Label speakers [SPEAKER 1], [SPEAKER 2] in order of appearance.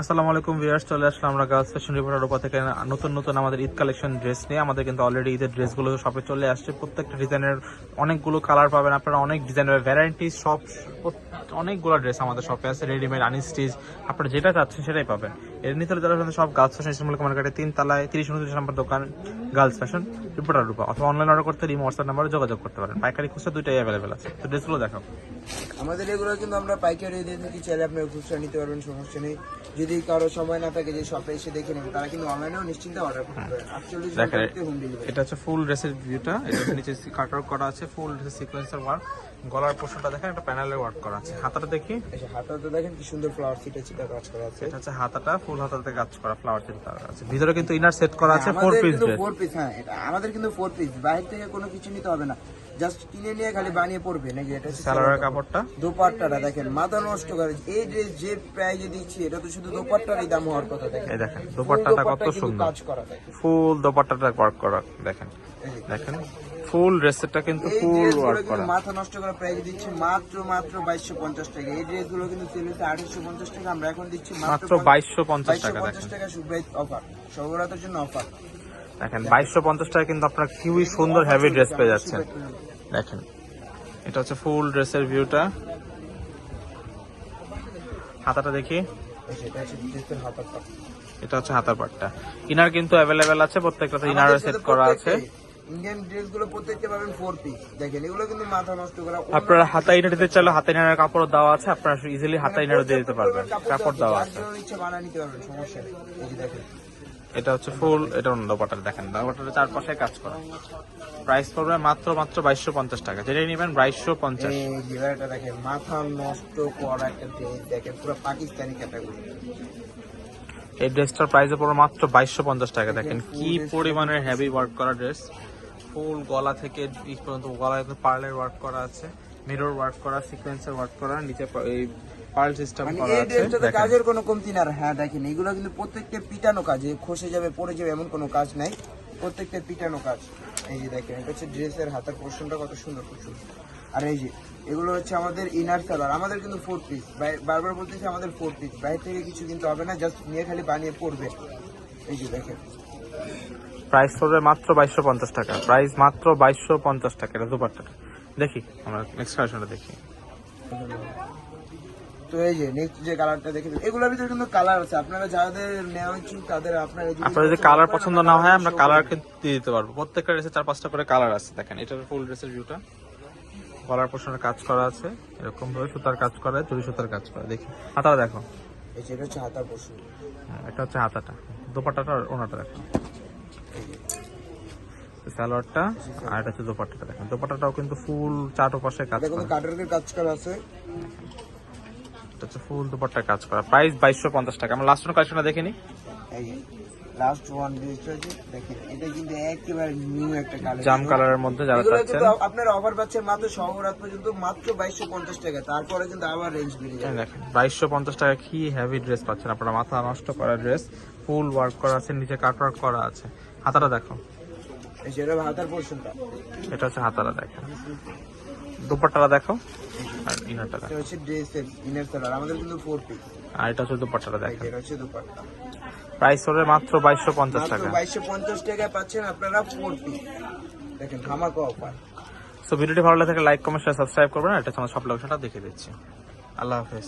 [SPEAKER 1] আসসালামু আলাইকুম ভিউয়ার্স, চলে আসলাম আমরা গার্লস ফ্যাশন রিপোর্টার উপর থেকে। নতুন নতুন আমাদের ঈদ কালেকশন ড্রেস নিয়ে। আমাদের কিন্তু অলরেডি ঈদের ড্রেসগুলো শপে চলে আসছে। প্রত্যেকটা ডিজাইনের অনেকগুলো কালার পাবেন আপনারা। অনেক ডিজাইনের ভ্যারাইটি সব অনেকগুলো ড্রেস আমাদের শপে আছে। রেডিমেড আনস্টিচ আপনারা যেটা চাচ্ছেন সেটাই পাবেন। এর নিচে যারা আছেন সব গার্লস ফ্যাশন ইসলামিক মার্কেটে তিন তালায় তিরিশ উনত্রিশ নম্বর দোকান গার্লস ফ্যাশন রিপোর্টার রূপা অথবা অনলাইন অর্ডার করতে রিমো হোয়াটসঅ্যাপ নাম্বারে যোগাযোগ করতে পারেন। পাইকারি খুচরা দুইটাই অ্যাভেলেবেল আছে। তো ড্রেসগুলো দেখাও।
[SPEAKER 2] আমাদের এগুলো কিন্তু আমরা পাইকারি দিয়ে থাকি চাইলে আপনি খুচরা নিতে পারবেন সমস্যা নেই। যদি কারও সময় না থাকে যে শপে এসে দেখে নেবেন তারা কিন্তু অনলাইনেও নিশ্চিন্তে অর্ডার করতে পারেন হোম ডেলিভারি
[SPEAKER 1] এটা হচ্ছে ফুল ড্রেসের ভিউটা এটা নিচে কাটার করা আছে ফুল ড্রেস সিকোয়েন্সার ওয়ার্ক গলার পোর্শনটা দেখেন একটা প্যানেলের ওয়ার্ক করা আছে। হাতাটা দেখি।
[SPEAKER 2] হাতাতে দেখেন কি সুন্দর ফ্লাওয়ার সিটে চিটা কাজ করা আছে।
[SPEAKER 1] এটা হচ্ছে হাতাটা ফুল হাতাতে কাজ করা ফ্লাওয়ার সিল আছে। ভিতরে কিন্তু ইনার সেট করা আছে ফোর পিস
[SPEAKER 2] কিন্তু ফোর পিস হ্যাঁ এটা আমাদের কিন্তু ফোর পিস বাইরে থেকে কোনো কিছু নিতে হবে না। জাস্ট কিনে নিয়ে খালি বানিয়ে পড়বে নাকি? এটা হচ্ছে
[SPEAKER 1] সালোয়ারের কাপড়টা?
[SPEAKER 2] দোপাট্টাটা দেখেন মাথা নষ্ট করে। এই ড্রেস যে প্রাইজে দিচ্ছি এটা তো শুধু দোপাট্টারই দাম হওয়ার কথা দেখেন।
[SPEAKER 1] এই দেখেন দোপাট্টাটা কত সুন্দর।
[SPEAKER 2] কাজ করা
[SPEAKER 1] ফুল দোপাট্টাটা ওয়ার্ক করা দেখেন। দেখেন। ফুল ড্রেসটা কিন্তু ফুল ওয়ার্ক করা।
[SPEAKER 2] মাথা নষ্ট করা প্রাইস দিচ্ছি মাত্র মাত্র বাইশশো পঞ্চাশ টাকা। এই ড্রেসগুলো কিন্তু সেল হচ্ছে আঠাশশো পঞ্চাশ টাকা আমরা এখন দিচ্ছি
[SPEAKER 1] মাত্র বাইশশো পঞ্চাশ টাকা
[SPEAKER 2] পঞ্চাশ
[SPEAKER 1] দেখেন
[SPEAKER 2] টাকা সুপ্রাইস অফার সর্বরাতের জন্য অফার
[SPEAKER 1] দেখেন বাইশশো পঞ্চাশ টাকা কিন্তু আপনার খুবই সুন্দর হেভি ড্রেস পেয়ে যাচ্ছেন। দেখেন এটা হচ্ছে ফুল ড্রেসের ভিউটা হাতাটা দেখি। এটা হচ্ছে হাতার পাটটা। ইনার কিন্তু অ্যাভেলেবেল আছে প্রত্যেকটাতে ইনার সেট করা আছে।
[SPEAKER 2] ইন্ডিয়ান ড্রেসগুলো প্রত্যেকটা পাবেন ফোর পিস দেখেন এগুলো কিন্তু মাথা নষ্ট করা
[SPEAKER 1] আপনারা হাতা ইনার দিতে চাইলে হাতা ইনারের কাপড় দেওয়া আছে আপনারা ইজিলি হাতা ইনারও দিয়ে দিতে পারবেন। কাপড় দেওয়া আছে।
[SPEAKER 2] ইচ্ছে বানিয়ে নিতে পারবেন সমস্যা নেই। দেখেন।
[SPEAKER 1] এটা হচ্ছে ফুল এটা অন্য দোপাটা দেখেন। দোপাটার চারপাশে কাজ করা। প্রাইস পড়বে মাত্র মাত্র বাইশশো পঞ্চাশ টাকা। যেটাই নেবেন বাইশশো পঞ্চাশ।
[SPEAKER 2] দেখেন মাথা নষ্ট করা একটা ড্রেস দেখেন পুরো পাকিস্তানি ক্যাটাগরি
[SPEAKER 1] এই ড্রেসটার প্রাইস পড়বে মাত্র বাইশশো পঞ্চাশ টাকা। দেখেন কি পরিমাণের হেভি ওয়ার্ক করা ড্রেস ফুল গলা থেকে এই পর্যন্ত গলায় পার্লের ওয়ার্ক করা আছে মিরর ওয়ার্ক করা সিকোয়েন্সের ওয়ার্ক করা নিচে এই পার্ল সিস্টেম
[SPEAKER 2] মানে
[SPEAKER 1] করা
[SPEAKER 2] এই
[SPEAKER 1] আছে। দেখেন।
[SPEAKER 2] কাজের কোনো কমতি না। আর হ্যাঁ দেখেন এগুলো কিন্তু প্রত্যেকটা পিটানো কাজ খসে যাবে পড়ে যাবে এমন কোনো কাজ নাই। প্রত্যেকটা পিটানো কাজ। এই যে দেখেন এটা হচ্ছে ড্রেসের হাতের পোর্শনটা কত সুন্দর খুব সুন্দর। আর এই যে এগুলো হচ্ছে আমাদের ইনার সেলার আমাদের কিন্তু ফোর পিস বারবার বলতেছি আমাদের ফোর পিস বাইরে থেকে কিছু কিন্তু হবে না জাস্ট নিয়ে খালি বানিয়ে পড়বে এই যে দেখেন।
[SPEAKER 1] প্রাইস পড়বে মাত্র বাইশশো পঞ্চাশ টাকা। প্রাইস মাত্র বাইশশো পঞ্চাশ টাকা এটা দুপাট্টাটা দেখি আমরা নেক্সট কালেকশনটা দেখি।
[SPEAKER 2] তো এই যে নেক্সট যে কালারটা দেখে এগুলোর ভিতরে কিন্তু কালার আছে। আপনারা যাদের নেওয়া ইচ্ছুক তাদের আপনারা এই
[SPEAKER 1] আপনার যদি কালার পছন্দ না হয় আমরা কালার কিন্তু দিয়ে দিতে পারব। প্রত্যেকটা ড্রেসে চার পাঁচটা করে কালার আছে দেখেন। এটার ফুল ড্রেসের ভিউটা গলার পোষণের কাজ করা আছে। এরকম ভাবে সুতার কাজ করা সুতার কাজ করা দেখি হাতাটা দেখো।
[SPEAKER 2] এটা হচ্ছে পোর্শন
[SPEAKER 1] হ্যাঁ, এটা হচ্ছে হাতাটা। ওনাটা দেখো। সালোয়ারটা আর এটা হচ্ছে দোপাট্টাটা দেখেন। দোপাট্টাটাও কিন্তু ফুল চারো পাশে কাজ করা।
[SPEAKER 2] কাটারের কাজ করা আছে।
[SPEAKER 1] এটা হচ্ছে ফুল দোপাট্টার কাজ করা। প্রাইস বাইশশো পঞ্চাশ টাকা। আমরা লাস্ট কালেকশনটা দেখে নিই
[SPEAKER 2] লাস্ট ওয়ান ডিজিট দেখেন এটা কিন্তু একেবারে নিউ একটা কালার
[SPEAKER 1] জাম কালারের মধ্যে যারা চাচ্ছেন
[SPEAKER 2] আপনারা অফার পাচ্ছেন মাত্র পর্যন্ত টাকা। তারপরে কিন্তু আবার রেঞ্জ বেড়ে
[SPEAKER 1] দেখেন টাকা কি হেভি ড্রেস পাচ্ছেন আপনারা? মাথা নষ্ট করা ড্রেস ফুল ওয়ার্ক করা আছে নিচে কাট ওয়ার্ক করা আছে। হাতাটা দেখো।
[SPEAKER 2] হাতার পোর্শনটা
[SPEAKER 1] এটা হচ্ছে হাতাটা দেখো। দুপাট্টাটা দেখো আর ইনারটা দেখো।
[SPEAKER 2] হচ্ছে ড্রেসের ইনার কালার আমাদের কিন্তু ফোর পিস
[SPEAKER 1] আর এটা হচ্ছে দুপাট্টাটা দেখো।
[SPEAKER 2] এটা হচ্ছে দুপাট্টা।
[SPEAKER 1] প্রাইস হবে মাত্র বাইশশো পঞ্চাশ
[SPEAKER 2] মাত্র
[SPEAKER 1] টাকা।
[SPEAKER 2] বাইশশো পঞ্চাশ টাকায় পাচ্ছেন আপনারা ফোর পিস দেখেন ধামাকা অফার
[SPEAKER 1] সো ভিডিওটি ভালো লাগে লাইক কমেন্ট শেয়ার সাবস্ক্রাইব করবেন। আর এটা আমার সব লোকেশনটা দেখে দিচ্ছি। আল্লাহ হাফেজ।